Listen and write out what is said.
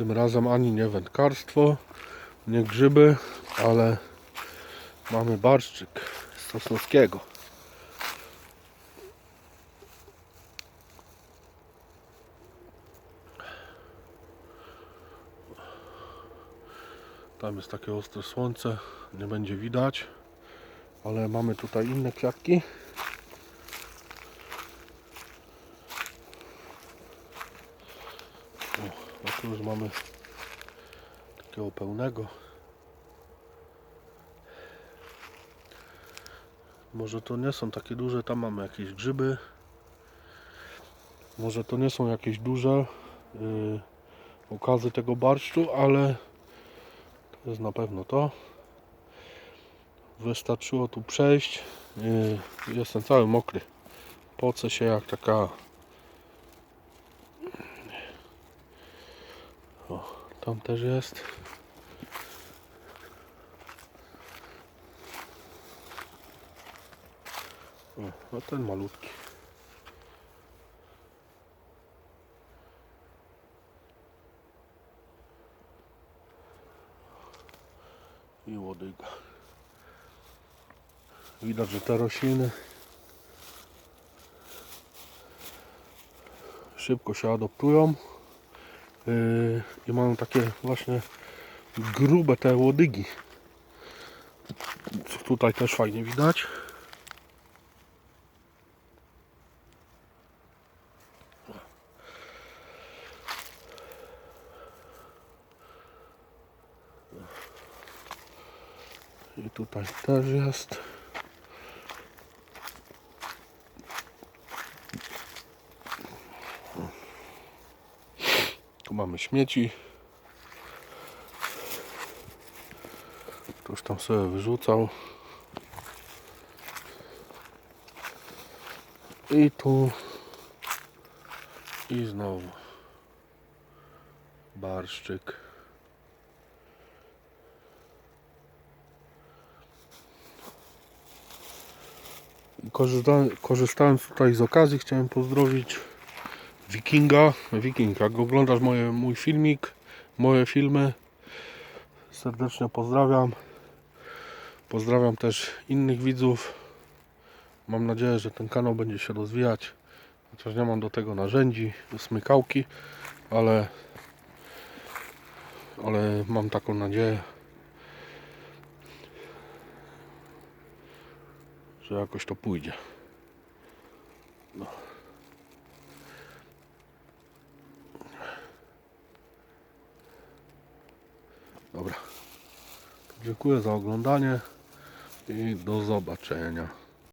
Tym razem ani nie wędkarstwo, nie grzyby, ale mamy barszczyk Sosnowskiego. Tam jest takie ostre słońce, nie będzie widać, ale mamy tutaj inne kwiatki. Tu już mamy takiego pełnego. Może to nie są takie duże, tam mamy jakieś grzyby. Może to nie są jakieś duże yy, okazy tego barszczu, ale to jest na pewno to. Wystarczyło tu przejść. Yy, jestem cały mokry. Pocę się jak taka. O, tam też jest. O, no ten malutki. I łodyga. Widać, że te rośliny szybko się adoptują i mają takie właśnie grube te łodygi. Tutaj też fajnie widać. I tutaj też jest. Tu mamy śmieci. Ktoś tam sobie wyrzucał. I tu. I znowu. Barszczyk. Korzysta- Korzystając tutaj z okazji, chciałem pozdrowić Wikinga. Wiking, jak oglądasz moje, mój filmik, moje filmy, serdecznie pozdrawiam. Pozdrawiam też innych widzów. Mam nadzieję, że ten kanał będzie się rozwijać. Chociaż nie mam do tego narzędzi, smykałki, ale, ale mam taką nadzieję, że jakoś to pójdzie. No. Dobra. Dziękuję za oglądanie i do zobaczenia.